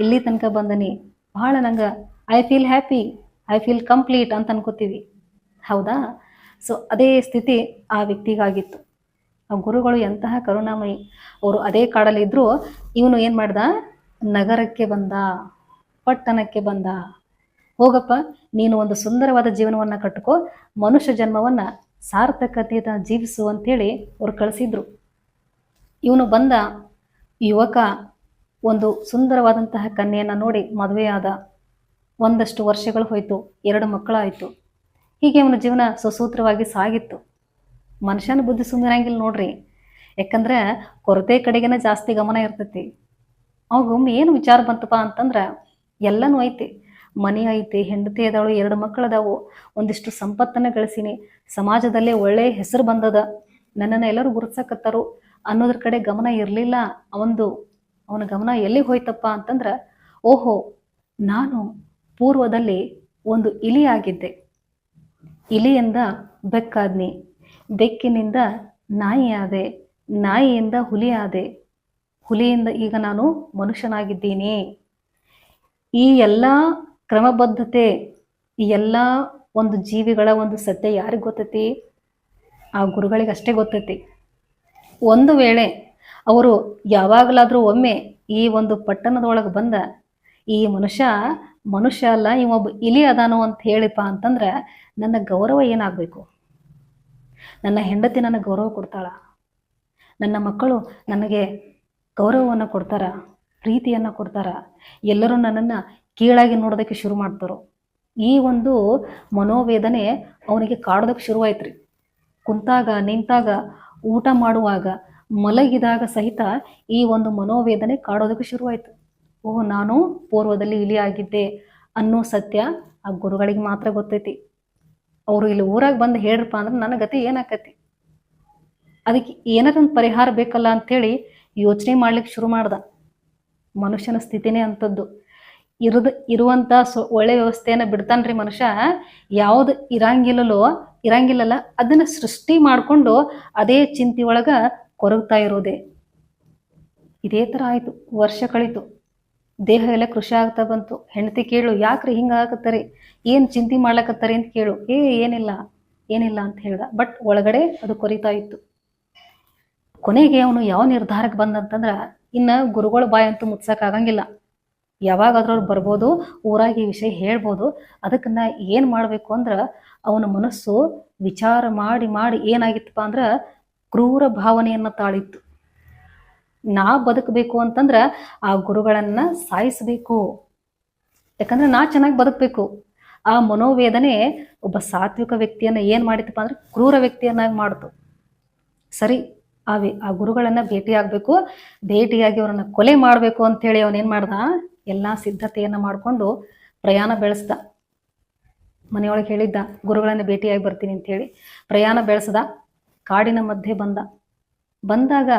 ಇಲ್ಲಿ ತನಕ ಬಂದನಿ. ಭಾಳ ನಂಗೆ I feel happy I feel complete ಅಂತ ಅನ್ಕೋತೀವಿ. ಹೌದಾ? ಸೊ ಅದೇ ಸ್ಥಿತಿ ಆ ವ್ಯಕ್ತಿಗಾಗಿತ್ತು. ಆ ಗುರುಗಳು ಎಂತಹ ಕರುಣಾಮಯಿ. ಅವರು ಅದೇ ಕಾಡಲ್ಲಿ ಇದ್ರು, ಇವನು ಏನು ಮಾಡ್ದ? ನಗರಕ್ಕೆ ಬಂದ, ಪಟ್ಟಣಕ್ಕೆ ಬಂದ. ಹೋಗಪ್ಪ, ನೀನು ಒಂದು ಸುಂದರವಾದ ಜೀವನವನ್ನು ಕಟ್ಟಿಕೋ ಮನುಷ್ಯ ಜನ್ಮವನ್ನು ಸಾರ್ಥಕತೆಯಿಂದ ಜೀವಿಸು ಅಂತೇಳಿ ಅವ್ರು ಕಳಿಸಿದ್ರು. ಇವನು ಬಂದ, ಯುವಕ ಒಂದು ಸುಂದರವಾದಂತಹ ಕನ್ಯೆಯನ್ನು ನೋಡಿ ಮದುವೆಯಾದ. ಒಂದಷ್ಟು ವರ್ಷಗಳು ಹೋಯಿತು, ಎರಡು ಮಕ್ಕಳಾಯಿತು. ಹೀಗೆ ಅವನ ಜೀವನ ಸುಸೂತ್ರವಾಗಿ ಸಾಗಿತ್ತು. ಮನುಷ್ಯನ ಬುದ್ಧಿ ಸುಂದರಂಗಿಲ್ಲ ನೋಡ್ರಿ. ಯಾಕಂದ್ರೆ ಕೊರತೆ ಕಡೆಗೆನ ಜಾಸ್ತಿ ಗಮನ ಇರ್ತೈತಿ. ಅವಾಗೊಮ್ಮೆ ಏನು ವಿಚಾರ ಬಂತಪ್ಪ ಅಂತಂದ್ರೆ ಎಲ್ಲನೂ ಐತಿ. ಮನೆ ಐತಿ, ಹೆಂಡತಿ ಅದಾಳು, ಎರಡು ಮಕ್ಕಳು ಅದಾವು. ಒಂದಿಷ್ಟು ಸಂಪತ್ತನ್ನು ಗಳಿಸೀನಿ. ಸಮಾಜದಲ್ಲೇ ಒಳ್ಳೆ ಹೆಸರು ಬಂದದ. ನನ್ನನ್ನು ಎಲ್ಲರೂ ಗುರುತಿಸಕತ್ತಾರು. ಅನ್ನೋದ್ರ ಕಡೆ ಗಮನ ಇರಲಿಲ್ಲ. ಅವಂದು ಅವನ ಗಮನ ಎಲ್ಲಿಗೆ ಹೋಯ್ತಪ್ಪ ಅಂತಂದ್ರೆ, ಓಹೋ, ನಾನು ಪೂರ್ವದಲ್ಲಿ ಒಂದು ಇಲಿ ಆಗಿದ್ದೆ. ಇಲಿಯಿಂದ ಬೆಕ್ಕಾದ್ನಿ. ಬೆಕ್ಕಿನಿಂದ ನಾಯಿಯಿಂದ ಹುಲಿ ಆದೆ ಹುಲಿಯಿಂದ ಈಗ ನಾನು ಮನುಷ್ಯನಾಗಿದ್ದೀನಿ. ಈ ಎಲ್ಲ ಕ್ರಮಬದ್ಧತೆ, ಈ ಎಲ್ಲ ಒಂದು ಜೀವಿಗಳ ಒಂದು ಸತ್ಯ ಯಾರಿಗೆ ಗೊತ್ತೈತಿ? ಆ ಗುರುಗಳಿಗೆ ಅಷ್ಟೇ ಗೊತ್ತೈತಿ. ಒಂದು ವೇಳೆ ಅವರು ಯಾವಾಗಲಾದರೂ ಒಮ್ಮೆ ಈ ಒಂದು ಪಟ್ಟಣದೊಳಗೆ ಬಂದ, ಈ ಮನುಷ್ಯ ಮನುಷ್ಯ ಅಲ್ಲ ಇವೊಬ್ಬ ಇಲಿ ಅದಾನೋ ಅಂತ ಹೇಳಿಪ್ಪ ಅಂತಂದ್ರೆ ನನ್ನ ಗೌರವ ಏನಾಗಬೇಕು? ನನ್ನ ಹೆಂಡತಿ ನನಗೆ ಗೌರವ ಕೊಡ್ತಾಳ. ನನ್ನ ಮಕ್ಕಳು ನನಗೆ ಗೌರವವನ್ನು ಕೊಡ್ತಾರ, ಪ್ರೀತಿಯನ್ನು ಕೊಡ್ತಾರ. ಎಲ್ಲರೂ ನನ್ನನ್ನು ಕೀಳಾಗಿ ನೋಡೋದಕ್ಕೆ ಶುರು ಮಾಡ್ತಾರೋ. ಈ ಒಂದು ಮನೋವೇದನೆ ಅವನಿಗೆ ಕಾಡೋದಕ್ಕೆ ಶುರುವಾಯ್ತು ರೀ ಕುಂತಾಗ, ನಿಂತಾಗ, ಊಟ ಮಾಡುವಾಗ, ಮಲಗಿದಾಗ ಸಹಿತ ಈ ಒಂದು ಮನೋವೇದನೆ ಕಾಡೋದಕ್ಕೆ ಶುರುವಾಯಿತು. ಓಹ್, ನಾನು ಪೂರ್ವದಲ್ಲಿ ಇಲಿಯಾಗಿದ್ದೆ ಅನ್ನೋ ಸತ್ಯ ಆ ಗುರುಗಳಿಗೆ ಮಾತ್ರ ಗೊತ್ತೈತಿ. ಅವರು ಇಲ್ಲಿ ಊರಾಗ ಬಂದು ಹೇಳ್ರಪ್ಪ ಅಂದ್ರೆ ನನ್ನ ಗತಿ ಏನಾಕತಿ? ಅದಕ್ಕೆ ಏನಾರೊಂದು ಪರಿಹಾರ ಬೇಕಲ್ಲ ಅಂಥೇಳಿ ಯೋಚನೆ ಮಾಡ್ಲಿಕ್ಕೆ ಶುರು ಮಾಡ್ದ. ಮನುಷ್ಯನ ಸ್ಥಿತಿನೇ ಅಂಥದ್ದು ಇರದ ಇರುವಂಥ ಸೊ, ಒಳ್ಳೆ ವ್ಯವಸ್ಥೆಯನ್ನ ಬಿಡ್ತಾನ್ರಿ ಮನುಷ್ಯ. ಯಾವ್ದು ಇರಂಗಿಲ್ಲಲೋ ಇರಂಗಿಲ್ಲಲ್ಲ, ಅದನ್ನ ಸೃಷ್ಟಿ ಮಾಡಿಕೊಂಡು ಅದೇ ಚಿಂತೆ ಒಳಗ ಕೊರಗ್ತಾ ಇರೋದೇ. ಇದೇ ತರ ಆಯಿತು. ವರ್ಷ ಕಳೀತು. ದೇಹ ಎಲ್ಲ ಕೃಷಿ ಆಗ್ತಾ ಬಂತು. ಹೆಂಡತಿ ಕೇಳು, ಯಾಕ್ರಿ ಹಿಂಗ ಆಗತ್ತರಿ ಏನು ಚಿಂತೆ ಮಾಡ್ಲಕತ್ತರಿ ಅಂತ ಕೇಳು. ಏ, ಏನಿಲ್ಲ ಏನಿಲ್ಲ ಅಂತ ಹೇಳ್ದ. ಬಟ್ ಒಳಗಡೆ ಅದು ಕೊರಿತಾ ಇತ್ತು. ಕೊನೆಗೆ ಅವನು ಯಾವ ನಿರ್ಧಾರಕ್ಕೆ ಬಂದಂತಂದ್ರ, ಇನ್ನ ಗುರುಗಳ ಬಾಯಿ ಅಂತೂ ಮುಚ್ಸಕ್ಕಾಗಂಗಿಲ್ಲ ಯಾವಾಗಾದ್ರೂ ಅವ್ರು ಬರ್ಬೋದು, ಊರಾಗಿ ಈ ವಿಷಯ ಹೇಳ್ಬೋದು. ಅದಕ್ಕನ್ನ ನಾ ಏನು ಮಾಡಬೇಕು ಅಂದ್ರೆ, ಅವನ ಮನಸ್ಸು ವಿಚಾರ ಮಾಡಿ ಮಾಡಿ ಏನಾಗಿತ್ತಪ್ಪ ಅಂದ್ರೆ, ಕ್ರೂರ ಭಾವನೆಯನ್ನ ತಾಳಿತ್ತು. ನಾ ಬದುಕಬೇಕು ಅಂತಂದ್ರೆ ಆ ಗುರುಗಳನ್ನ ಸಾಯಿಸಬೇಕು. ಯಾಕಂದ್ರೆ ನಾ ಚೆನ್ನಾಗಿ ಬದುಕಬೇಕು. ಆ ಮನೋವೇದನೆ ಒಬ್ಬ ಸಾತ್ವಿಕ ವ್ಯಕ್ತಿಯನ್ನ ಏನು ಮಾಡಿತಪ್ಪ ಅಂದ್ರೆ ಕ್ರೂರ ವ್ಯಕ್ತಿಯನ್ನಾಗಿ ಮಾಡ್ತು. ಸರಿ ಆ ಆ ಗುರುಗಳನ್ನ ಭೇಟಿಯಾಗಬೇಕು. ಭೇಟಿಯಾಗಿ ಅವರನ್ನ ಕೊಲೆ ಮಾಡಬೇಕು ಅಂತೇಳಿ ಅವನೇನು ಮಾಡ್ದ? ಎಲ್ಲಾ ಸಿದ್ಧತೆಯನ್ನು ಮಾಡಿಕೊಂಡು ಪ್ರಯಾಣ ಬೆಳೆಸ್ದ. ಮನೆಯೊಳಗೆ ಹೇಳಿದ್ದ, ಗುರುಗಳನ್ನ ಭೇಟಿಯಾಗಿ ಬರ್ತೀನಿ ಅಂತೇಳಿ ಪ್ರಯಾಣ ಬೆಳೆಸ್ದ. ಕಾಡಿನ ಮಧ್ಯೆ ಬಂದ. ಬಂದಾಗ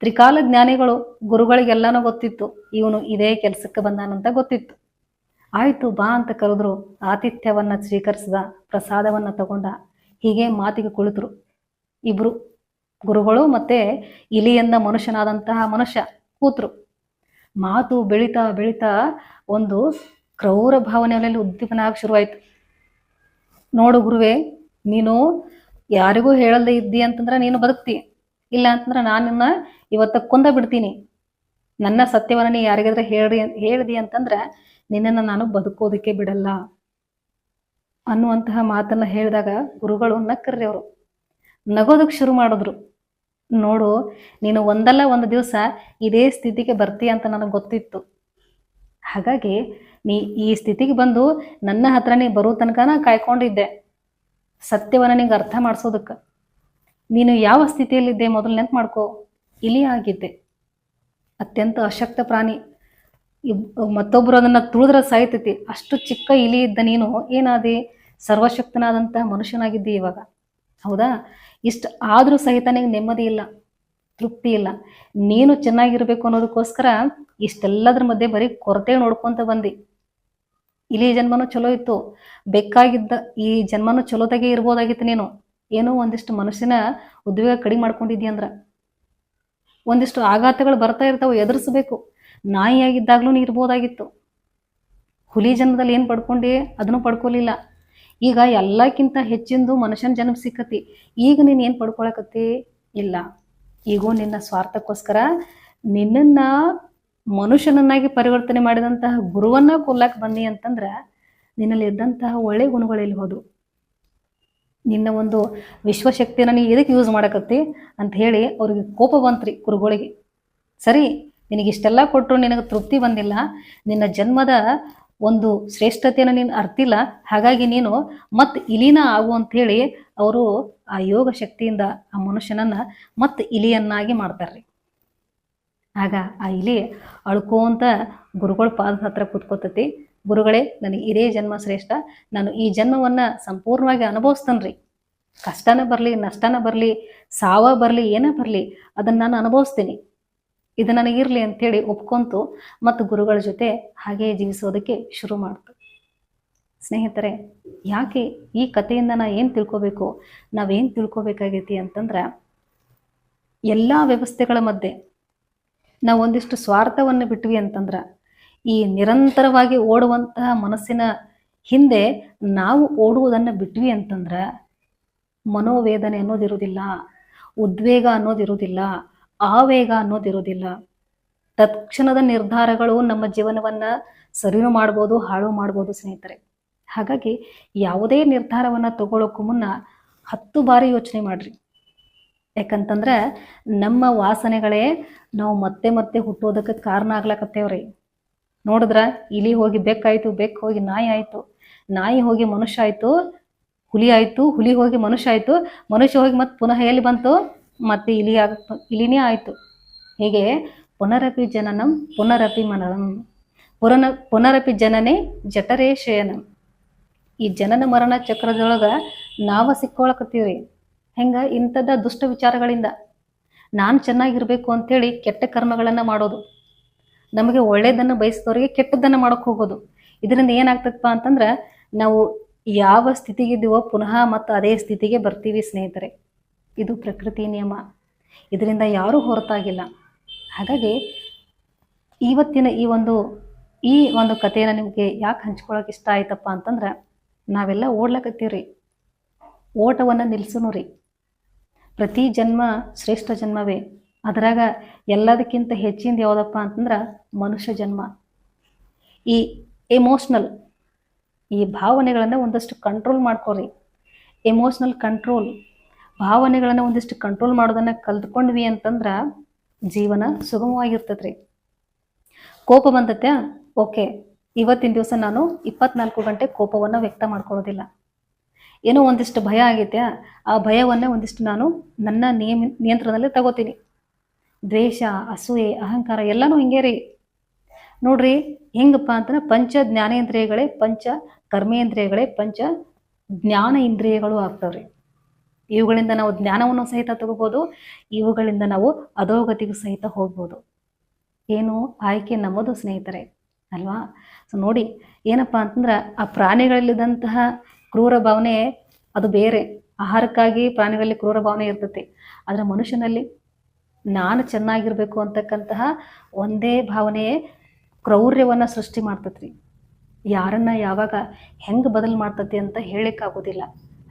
ತ್ರಿಕಾಲ ಜ್ಞಾನಿಗಳು ಗುರುಗಳಿಗೆಲ್ಲನೂ ಗೊತ್ತಿತ್ತು, ಇವನು ಇದೇ ಕೆಲಸಕ್ಕೆ ಬಂದಾನಂತ ಗೊತ್ತಿತ್ತು. ಆಯಿತು, ಬಾ ಅಂತ ಕರೆದ್ರು, ಆತಿಥ್ಯವನ್ನ ಸ್ವೀಕರಿಸಿದ, ಪ್ರಸಾದವನ್ನ ತಗೊಂಡ, ಹೀಗೆ ಮಾತಿಗೆ ಕುಳಿತರು. ಇಬ್ರು, ಗುರುಗಳು ಮತ್ತೆ ಇಲಿಯನ್ನ ಮನುಷ್ಯನಾದಂತಹ ಮನುಷ್ಯ ಕೂತ್ರು. ಮಾತು ಬೆಳೀತಾ ಬೆಳೀತಾ ಒಂದು ಕ್ರೌರ ಭಾವನೆಯಲ್ಲಿ ಉದ್ದೀಪನ ಆಗಿ ಶುರುವಾಯ್ತು. ನೋಡು ಗುರುವೆ, ನೀನು ಯಾರಿಗೂ ಹೇಳಲ್ದೆ ಇದ್ದಿ ಅಂತಂದ್ರೆ ನೀನು ಬದುಕ್ತಿ. ಇಲ್ಲ ಅಂತಂದ್ರೆ ನಾನು ಇವತ್ತ ಕೊಂದ ಬಿಡ್ತೀನಿ. ನನ್ನ ಸತ್ಯವನ್ನ ನೀ ಯಾರಿಗಾದ್ರೆ ಹೇಳಿ ಹೇಳ್ದಿ ಅಂತಂದ್ರೆ, ನಿನ್ನನ್ನು ನಾನು ಬದುಕೋದಕ್ಕೆ ಬಿಡಲ್ಲ. ಅನ್ನುವಂತಹ ಮಾತನ್ನ ಹೇಳಿದಾಗ ಗುರುಗಳು ನಕ್ಕರ್ರಿ ಅವರು. ನಗೋದಕ್ಕೆ ಶುರು ಮಾಡಿದ್ರು. ನೋಡು, ನೀನು ಒಂದಲ್ಲ ಒಂದು ದಿವಸ ಇದೇ ಸ್ಥಿತಿಗೆ ಬರ್ತೀಯ ಅಂತ ನನಗೆ ಗೊತ್ತಿತ್ತು. ಹಾಗಾಗಿ, ನೀ ಈ ಸ್ಥಿತಿಗೆ ಬಂದು ನನ್ನ ಹತ್ರ ನೀ ಬರೋ ತನಕ ನಾ ಕಾಯ್ಕೊಂಡಿದ್ದೆ. ಸತ್ಯವನ್ನ ನಿಂಗೆ ಅರ್ಥ ಮಾಡಿಸೋದಕ್ಕೆ. ನೀನು ಯಾವ ಸ್ಥಿತಿಯಲ್ಲಿದ್ದೆ ಮೊದಲು ನೆನ್ಪು ಮಾಡ್ಕೋ. ಇಲಿ ಆಗಿದ್ದೆ. ಅತ್ಯಂತ ಅಶಕ್ತ ಪ್ರಾಣಿ. ಮತ್ತೊಬ್ಬರು ಅದನ್ನು ತುಳಿದ್ರೆ ಸಾಯ್ತೈತಿ. ಅಷ್ಟು ಚಿಕ್ಕ ಇಲಿ ಇದ್ದ ನೀನು ಏನಾದಿ? ಸರ್ವಶಕ್ತನಾದಂಥ ಮನುಷ್ಯನಾಗಿದ್ದಿ ಇವಾಗ. ಹೌದಾ? ಇಷ್ಟು ಆದರೂ ಸಹಿತ ನಿಂಗೆ ನೆಮ್ಮದಿ ಇಲ್ಲ, ತೃಪ್ತಿ ಇಲ್ಲ. ನೀನು ಚೆನ್ನಾಗಿರ್ಬೇಕು ಅನ್ನೋದಕ್ಕೋಸ್ಕರ ಇಷ್ಟೆಲ್ಲದ್ರ ಮಧ್ಯೆ ಬರೀ ಕೊರತೆ ನೋಡ್ಕೊಂತ ಬಂದಿ. ಇಲಿ ಜನ್ಮನೂ ಚಲೋ ಇತ್ತು. ಬೇಕಾಗಿದ್ದ ಈ ಜನ್ಮನೂ ಚಲೋದಾಗೆ ಇರ್ಬೋದಾಗಿತ್ತು ನೀನು. ಏನೋ ಒಂದಿಷ್ಟು ಮನಸ್ಸಿನ ಉದ್ವೇಗ ಕಡಿಮೆ ಮಾಡ್ಕೊಂಡಿದ್ದಿ ಅಂದ್ರ ಒಂದಿಷ್ಟು ಆಘಾತಗಳು ಬರ್ತಾ ಇರ್ತಾವೆ, ಎದುರಿಸ್ಬೇಕು. ನಾಯಿಯಾಗಿದ್ದಾಗ್ಲೂ ಇರ್ಬೋದಾಗಿತ್ತು ಹುಲಿ ಜನ್ಮದಲ್ಲಿ ಏನು ಪಡ್ಕೊಂಡಿ ಅದನ್ನು ಪಡ್ಕೊಲಿಲ್ಲ. ಈಗ ಎಲ್ಲಕ್ಕಿಂತ ಹೆಚ್ಚಿಂದು ಮನುಷ್ಯನ ಜನ್ಮ ಸಿಕ್ಕತಿ. ಈಗ ನೀನು ಏನು ಪಡ್ಕೊಳಕತ್ತಿ? ಇಲ್ಲ. ಈಗೂ ನಿನ್ನ ಸ್ವಾರ್ಥಕ್ಕೋಸ್ಕರ ನಿನ್ನನ್ನ ಮನುಷ್ಯನನ್ನಾಗಿ ಪರಿವರ್ತನೆ ಮಾಡಿದಂತಹ ಗುರುವನ್ನ ಕೊಲ್ಲಕ್ಕೆ ಬನ್ನಿ ಅಂತಂದ್ರೆ ನಿನ್ನಲ್ಲಿ ಇದ್ದಂತಹ ಒಳ್ಳೆ ಗುಣಗಳು ಇಲ್ಲಿ ಹೋದು ನಿನ್ನ ಒಂದು ವಿಶ್ವಶಕ್ತಿಯನ್ನು ನೀ ಎದಕ್ಕೆ ಯೂಸ್ ಮಾಡಕತ್ತಿ ಅಂತ ಹೇಳಿ ಅವ್ರಿಗೆ ಕೋಪ ಬಂತ್ರಿ ಗುರುಗಳಿಗೆ ಸರಿ, ನಿನಗೆ ಇಷ್ಟೆಲ್ಲ ಕೊಟ್ಟರು ನಿನಗೆ ತೃಪ್ತಿ ಬಂದಿಲ್ಲ, ನಿನ್ನ ಜನ್ಮದ ಒಂದು ಶ್ರೇಷ್ಠತೆಯನ್ನು ನೀನು ಅರ್ತಿಲ್ಲ, ಹಾಗಾಗಿ ನೀನು ಮತ್ತೆ ಇಲಿನ ಆಗು ಅಂಥೇಳಿ ಅವರು ಆ ಯೋಗ ಶಕ್ತಿಯಿಂದ ಆ ಮನುಷ್ಯನನ್ನ ಮತ್ತೆ ಇಲಿಯನ್ನಾಗಿ ಮಾಡ್ತಾರ್ರಿ. ಆಗ ಆ ಇಲಿ ಅಳ್ಕೋಂತ ಗುರುಗಳ ಪಾದದ ಹತ್ರ ಕೂತ್ಕೋತತಿ. ಗುರುಗಳೇ, ನನಗೆ ಇದೇ ಜನ್ಮ ಶ್ರೇಷ್ಠ. ನಾನು ಈ ಜನ್ಮವನ್ನ ಸಂಪೂರ್ಣವಾಗಿ ಅನುಭವಿಸ್ತೇನ್ರಿ. ಕಷ್ಟನ ಬರಲಿ, ನಷ್ಟನ ಬರಲಿ, ಸಾವ ಬರಲಿ, ಏನೇ ಬರಲಿ, ಅದನ್ನ ನಾನು ಅನುಭವಿಸ್ತೀನಿ. ಇದು ನನಗಿರಲಿ ಅಂತೇಳಿ ಒಪ್ಕೊಂತು ಮತ್ತು ಗುರುಗಳ ಜೊತೆ ಹಾಗೆಯೇ ಜೀವಿಸೋದಕ್ಕೆ ಶುರು ಮಾಡ್ತು. ಸ್ನೇಹಿತರೆ, ಯಾಕೆ ಈ ಕಥೆಯಿಂದ ನಾ ಏನು ತಿಳ್ಕೊಬೇಕು? ನಾವೇನು ತಿಳ್ಕೊಬೇಕಾಗೈತಿ ಅಂತಂದ್ರೆ, ಎಲ್ಲ ವ್ಯವಸ್ಥೆಗಳ ಮಧ್ಯೆ ನಾವು ಒಂದಿಷ್ಟು ಸ್ವಾರ್ಥವನ್ನು ಬಿಟ್ವಿ ಅಂತಂದ್ರೆ ಈ ನಿರಂತರವಾಗಿ ಓಡುವಂತಹ ಮನಸ್ಸಿನ ಹಿಂದೆ ನಾವು ಓಡುವುದನ್ನು ಬಿಟ್ವಿ ಅಂತಂದ್ರೆ ಮನೋವೇದನೆ ಅನ್ನೋದಿರುವುದಿಲ್ಲ, ಉದ್ವೇಗ ಅನ್ನೋದಿರುವುದಿಲ್ಲ, ಆವೇಗ ಅನ್ನೋದಿರುವುದಿಲ್ಲ. ತತ್ಕ್ಷಣದ ನಿರ್ಧಾರಗಳು ನಮ್ಮ ಜೀವನವನ್ನ ಸರಿನು ಮಾಡ್ಬೋದು, ಹಾಳು ಮಾಡ್ಬೋದು ಸ್ನೇಹಿತರೆ. ಹಾಗಾಗಿ ಯಾವುದೇ ನಿರ್ಧಾರವನ್ನ ತಗೊಳ್ಳೋಕ್ಕೂ ಮುನ್ನ ಹತ್ತು ಬಾರಿ ಯೋಚನೆ ಮಾಡ್ರಿ. ಯಾಕಂತಂದ್ರೆ ನಮ್ಮ ವಾಸನೆಗಳೇ ನಾವು ಮತ್ತೆ ಮತ್ತೆ ಹುಟ್ಟೋದಕ್ಕೆ ಕಾರಣ ಆಗ್ಲಕತ್ತೇವ್ರಿ. ನೋಡಿದ್ರ ಇಲಿ ಹೋಗಿ ಬೆಕ್ಕಾಯ್ತು, ಬೆಕ್ಕು ಹೋಗಿ ನಾಯಿ ಆಯ್ತು. ನಾಯಿ ಹೋಗಿ ಮನುಷ್ಯ ಆಯ್ತು, ಹುಲಿ ಆಯ್ತು, ಹುಲಿ ಹೋಗಿ ಮನುಷ್ಯ ಆಯ್ತು. ಮನುಷ್ಯ ಹೋಗಿ ಮತ್ತೆ ಪುನಃ ಎಲ್ಲಿ ಬಂತು? ಮತ್ತೆ ಇಲಿ ಆಗ, ಇಲಿನೇ ಆಯ್ತು. ಹೀಗೆ ಪುನರಪಿ ಜನನಂ, ಪುನರಪಿ ಮನನಂ. ಪುನ ಪುನರಪಿ ಜನನೇ ಜಠರೇ ಶಯನಂ. ಈ ಜನನ ಮರಣ ಚಕ್ರದೊಳಗ ನಾವ ಸಿಕ್ಕೊಳಕತ್ತೀವ್ರಿ. ಹೆಂಗ? ಇಂಥದ ದುಷ್ಟ ವಿಚಾರಗಳಿಂದ. ನಾನು ಚೆನ್ನಾಗಿರ್ಬೇಕು ಅಂತೇಳಿ ಕೆಟ್ಟ ಕರ್ಮಗಳನ್ನು ಮಾಡೋದು. ನಮಗೆ ಒಳ್ಳೇದನ್ನು ಬಯಸಿದವರಿಗೆ ಕೆಟ್ಟದ್ದನ್ನು ಮಾಡೋಕೆ ಹೋಗೋದು. ಇದರಿಂದ ಏನಾಗ್ತದಪ್ಪ ಅಂತಂದ್ರೆ, ನಾವು ಯಾವ ಸ್ಥಿತಿಗಿದ್ದೀವೋ ಪುನಃ ಮತ್ತು ಅದೇ ಸ್ಥಿತಿಗೆ ಬರ್ತೀವಿ ಸ್ನೇಹಿತರೆ. ಇದು ಪ್ರಕೃತಿ ನಿಯಮ. ಇದರಿಂದ ಯಾರೂ ಹೊರತಾಗಿಲ್ಲ. ಹಾಗಾಗಿ ಇವತ್ತಿನ ಈ ಒಂದು ಈ ಒಂದು ಕಥೆಯನ್ನು ನಿಮಗೆ ಯಾಕೆ ಹಂಚ್ಕೊಳಕ್ಕೆ ಇಷ್ಟ ಆಯ್ತಪ್ಪ ಅಂತಂದ್ರೆ, ನಾವೆಲ್ಲ ಓಡ್ಲಕತ್ತೀವ್ರಿ. ಓಟವನ್ನು ನಿಲ್ಸನು ರೀ. ಪ್ರತಿ ಜನ್ಮ ಶ್ರೇಷ್ಠ ಜನ್ಮವೇ. ಅದರಾಗ ಎಲ್ಲದಕ್ಕಿಂತ ಹೆಚ್ಚಿಂದ ಯಾವುದಪ್ಪ ಅಂತಂದ್ರೆ ಮನುಷ್ಯ ಜನ್ಮ. ಈ ಎಮೋಷ್ನಲ್ ಈ ಭಾವನೆಗಳನ್ನು ಒಂದಷ್ಟು ಕಂಟ್ರೋಲ್ ಮಾಡ್ಕೊರಿ. ಎಮೋಷ್ನಲ್ ಕಂಟ್ರೋಲ್ ಭಾವನೆಗಳನ್ನು ಒಂದಿಷ್ಟು ಕಂಟ್ರೋಲ್ ಮಾಡೋದನ್ನು ಕಲ್ತ್ಕೊಂಡ್ವಿ ಅಂತಂದ್ರೆ ಜೀವನ ಸುಗಮವಾಗಿರ್ತದ್ರಿ ಕೋಪ ಬಂದತ್ತೆ ಓಕೆ ಇವತ್ತಿನ ದಿವಸ ನಾನು ಇಪ್ಪತ್ನಾಲ್ಕು ಗಂಟೆ ಕೋಪವನ್ನು ವ್ಯಕ್ತ ಮಾಡ್ಕೊಳ್ಳೋದಿಲ್ಲ. ಏನೋ ಒಂದಿಷ್ಟು ಭಯ ಆಗೈತೆ ಆ ಭಯವನ್ನು ಒಂದಿಷ್ಟು ನಾನು ನನ್ನ ನಿಯಮ, ನಿಯಂತ್ರಣದಲ್ಲಿ ತಗೋತೀನಿ. ದ್ವೇಷ, ಅಸೂಯೆ, ಅಹಂಕಾರ ಎಲ್ಲನೂ ಹಿಂಗೆ ರೀ. ನೋಡ್ರಿ, ಹೆಂಗಪ್ಪ ಅಂತಂದ್ರೆ ಪಂಚ ಜ್ಞಾನೇಂದ್ರಿಯಗಳೇ ಪಂಚ ಕರ್ಮೇಂದ್ರಿಯಗಳೇ ಪಂಚ ಜ್ಞಾನ ಇಂದ್ರಿಯಗಳು ಆಗ್ತವ್ರಿ. ಇವುಗಳಿಂದ ನಾವು ಜ್ಞಾನವನ್ನು ಸಹಿತ ತಗೋಬೋದು, ಇವುಗಳಿಂದ ನಾವು ಅಧೋಗತಿಗೂ ಸಹಿತ ಹೋಗ್ಬೋದು. ಏನು? ಆಯ್ಕೆ ನಮ್ಮದು ಸ್ನೇಹಿತರೆ, ಅಲ್ವಾ? ಸೊ ನೋಡಿ, ಏನಪ್ಪ ಅಂತಂದ್ರೆ ಆ ಪ್ರಾಣಿಗಳಲ್ಲಿದ್ದಂತಹ ಕ್ರೂರ ಭಾವನೆ ಅದು ಬೇರೆ. ಆಹಾರಕ್ಕಾಗಿ ಪ್ರಾಣಿಗಳಲ್ಲಿ ಕ್ರೂರ ಭಾವನೆ ಇರ್ತೈತಿ. ಆದರೆ ಮನುಷ್ಯನಲ್ಲಿ ನಾನು ಚೆನ್ನಾಗಿರ್ಬೇಕು ಅಂತಕ್ಕಂತಹ ಒಂದೇ ಭಾವನೆ ಕ್ರೌರ್ಯವನ್ನು ಸೃಷ್ಟಿ ಮಾಡ್ತತ್ರಿ. ಯಾರನ್ನ ಯಾವಾಗ ಹೆಂಗೆ ಬದಲು ಮಾಡ್ತತಿ ಅಂತ ಹೇಳಿಕ್ಕಾಗೋದಿಲ್ಲ.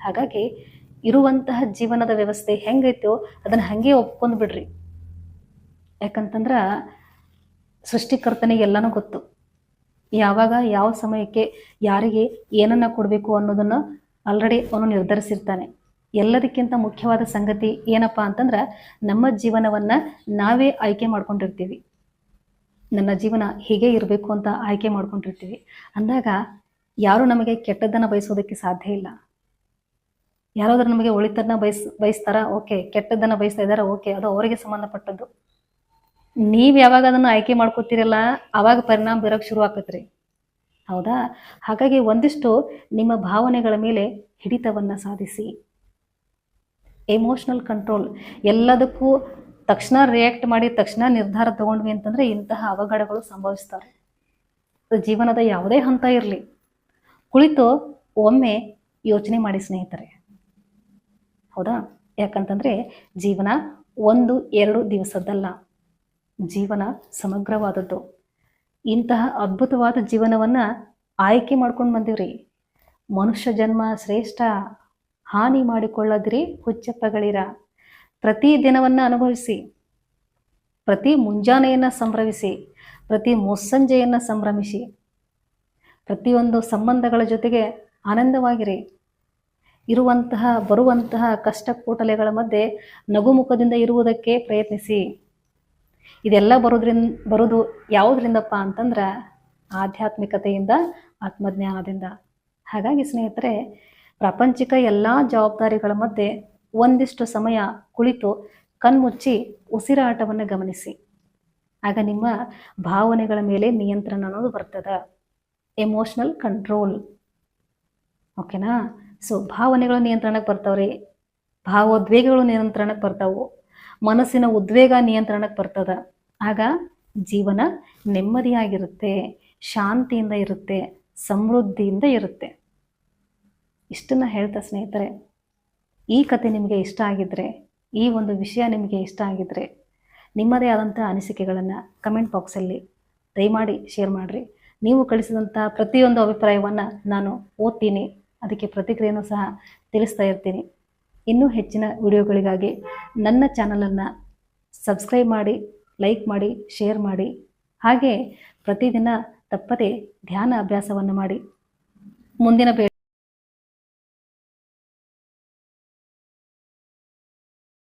ಹಾಗಾಗಿ ಇರುವಂತಹ ಜೀವನದ ವ್ಯವಸ್ಥೆ ಹೆಂಗೈತೋ ಅದನ್ನ ಹಾಗೆ ಒಪ್ಕೊಂಡು ಬಿಡ್ರಿ. ಯಾಕಂತಂದ್ರೆ ಸೃಷ್ಟಿಕರ್ತನಿಗೆ ಎಲ್ಲನೂ ಗೊತ್ತು. ಯಾವಾಗ, ಯಾವ ಸಮಯಕ್ಕೆ, ಯಾರಿಗೆ ಏನನ್ನ ಕೊಡಬೇಕು ಅನ್ನೋದನ್ನು ಆಲ್ರೆಡಿ ಅವನು ನಿರ್ಧರಿಸಿರ್ತಾನೆ. ಎಲ್ಲದಕ್ಕಿಂತ ಮುಖ್ಯವಾದ ಸಂಗತಿ ಏನಪ್ಪ ಅಂತಂದ್ರೆ ನಮ್ಮ ಜೀವನವನ್ನು ನಾವೇ ಆಯ್ಕೆ ಮಾಡ್ಕೊಂಡಿರ್ತೀವಿ. ನನ್ನ ಜೀವನ ಹೀಗೆ ಇರಬೇಕು ಅಂತ ಆಯ್ಕೆ ಮಾಡ್ಕೊಂಡಿರ್ತೀವಿ. ಅಂದಾಗ ಯಾರು ನಮಗೆ ಕೆಟ್ಟದ್ದನ್ನು ಬಯಸೋದಕ್ಕೆ ಸಾಧ್ಯ ಇಲ್ಲ. ಯಾರಾದರೂ ನಮಗೆ ಒಳಿತದನ್ನ ಬಯಸ್, ಬಯಸ್ತಾರ, ಓಕೆ, ಕೆಟ್ಟದ್ದನ್ನು ಬಯಸ್ತಾ ಇದ್ದಾರಾ ಓಕೆ, ಅದು ಅವರಿಗೆ ಸಂಬಂಧಪಟ್ಟದ್ದು. ನೀವು ಯಾವಾಗ ಅದನ್ನು ಆಯ್ಕೆ ಮಾಡ್ಕೋತೀರಲ್ಲ ಆವಾಗ ಪರಿಣಾಮ ಬೀರೋಕ್ಕೆ ಶುರು ಆಕತ್ರಿ. ಹೌದಾ? ಹಾಗಾಗಿ ಒಂದಿಷ್ಟು ನಿಮ್ಮ ಭಾವನೆಗಳ ಮೇಲೆ ಹಿಡಿತವನ್ನು ಸಾಧಿಸಿ. ಎಮೋಷ್ನಲ್ ಕಂಟ್ರೋಲ್ ಎಲ್ಲದಕ್ಕೂ ತಕ್ಷಣ ರಿಯಾಕ್ಟ್ ಮಾಡಿ ತಕ್ಷಣ ನಿರ್ಧಾರ ತಗೊಂಡ್ವಿ ಅಂತಂದ್ರೆ ಇಂತಹ ಅವಘಡಗಳು ಸಂಭವಿಸ್ತಾರೆ ಜೀವನದ ಯಾವುದೇ ಹಂತ ಇರಲಿ. ಕುಳಿತು ಒಮ್ಮೆ ಯೋಚನೆ ಮಾಡಿ ಸ್ನೇಹಿತರೆ. ಹೌದಾ? ಯಾಕಂತಂದ್ರೆ ಜೀವನ ಒಂದು, ಎರಡು ದಿವಸದ್ದಲ್ಲ. ಜೀವನ ಸಮಗ್ರವಾದದ್ದು. ಇಂತಹ ಅದ್ಭುತವಾದ ಜೀವನವನ್ನು ಆಯ್ಕೆ ಮಾಡ್ಕೊಂಡು ಬಂದಿವ್ರಿ. ಮನುಷ್ಯ ಜನ್ಮ ಶ್ರೇಷ್ಠ ಹಾನಿ ಮಾಡಿಕೊಳ್ಳದಿರಿ, ಹುಚ್ಚಪ್ಪಗಳಿರ. ಪ್ರತಿ ದಿನವನ್ನು ಅನುಭವಿಸಿ, ಪ್ರತಿ ಮುಂಜಾನೆಯನ್ನು ಸಂಭ್ರಮಿಸಿ, ಪ್ರತಿ ಮುಸ್ಸಂಜೆಯನ್ನು ಸಂಭ್ರಮಿಸಿ, ಪ್ರತಿಯೊಂದು ಸಂಬಂಧಗಳ ಜೊತೆಗೆ ಆನಂದವಾಗಿರಿ. ಇರುವಂತಹ, ಬರುವಂತಹ ಕಷ್ಟ ಕೂಟಲೆಗಳ ಮಧ್ಯೆ ನಗುಮುಖದಿಂದ ಇರುವುದಕ್ಕೆ ಪ್ರಯತ್ನಿಸಿ. ಇದೆಲ್ಲ ಬರೋದ್ರಿಂದ ಬರೋದು ಯಾವುದರಿಂದಪ್ಪ ಅಂತಂದ್ರೆ ಆಧ್ಯಾತ್ಮಿಕತೆಯಿಂದ, ಆತ್ಮಜ್ಞಾನದಿಂದ. ಹಾಗಾಗಿ ಸ್ನೇಹಿತರೆ ಪ್ರಾಪಂಚಿಕ ಎಲ್ಲ ಜವಾಬ್ದಾರಿಗಳ ಮಧ್ಯೆ ಒಂದಿಷ್ಟು ಸಮಯ ಕುಳಿತು ಕಣ್ಮುಚ್ಚಿ ಉಸಿರಾಟವನ್ನು ಗಮನಿಸಿ. ಆಗ ನಿಮ್ಮ ಭಾವನೆಗಳ ಮೇಲೆ ನಿಯಂತ್ರಣ ಅನ್ನೋದು ಬರ್ತದೆ. ಎಮೋಷ್ನಲ್ ಕಂಟ್ರೋಲ್ ಓಕೆನಾ ಸೊ ಭಾವನೆಗಳು ನಿಯಂತ್ರಣಕ್ಕೆ ಬರ್ತಾವ್ರಿ. ಭಾವೋದ್ವೇಗಗಳು ನಿಯಂತ್ರಣಕ್ಕೆ ಬರ್ತಾವು. ಮನಸ್ಸಿನ ಉದ್ವೇಗ ನಿಯಂತ್ರಣಕ್ಕೆ ಬರ್ತದ. ಆಗ ಜೀವನ ನೆಮ್ಮದಿಯಾಗಿರುತ್ತೆ, ಶಾಂತಿಯಿಂದ ಇರುತ್ತೆ, ಸಮೃದ್ಧಿಯಿಂದ ಇರುತ್ತೆ. ಇಷ್ಟನ್ನು ಹೇಳ್ತಾ ಸ್ನೇಹಿತರೆ, ಈ ಕತೆ ನಿಮಗೆ ಇಷ್ಟ ಆಗಿದ್ದರೆ ಈ ಒಂದು ವಿಷಯ ನಿಮಗೆ ಇಷ್ಟ ಆಗಿದ್ದರೆ ನಿಮ್ಮದೇ ಆದಂಥ ಅನಿಸಿಕೆಗಳನ್ನು ಕಮೆಂಟ್ ಬಾಕ್ಸಲ್ಲಿ ದಯಮಾಡಿ ಶೇರ್ ಮಾಡಿರಿ. ನೀವು ಕಳಿಸಿದಂಥ ಪ್ರತಿಯೊಂದು ಅಭಿಪ್ರಾಯವನ್ನು ನಾನು ಓದ್ತೀನಿ, ಅದಕ್ಕೆ ಪ್ರತಿಕ್ರಿಯೆನೂ ಸಹ ತಿಳಿಸ್ತಾ ಇರ್ತೀನಿ. ಇನ್ನೂ ಹೆಚ್ಚಿನ ವಿಡಿಯೋಗಳಿಗಾಗಿ ನನ್ನ ಚಾನಲನ್ನು ಸಬ್ಸ್ಕ್ರೈಬ್ ಮಾಡಿ ಲೈಕ್ ಮಾಡಿ ಶೇರ್ ಮಾಡಿ, ಹಾಗೆ ಪ್ರತಿದಿನ ತಪ್ಪದೆ ಧ್ಯಾನ ಅಭ್ಯಾಸವನ್ನು ಮಾಡಿ. ಮುಂದಿನ ಭೇ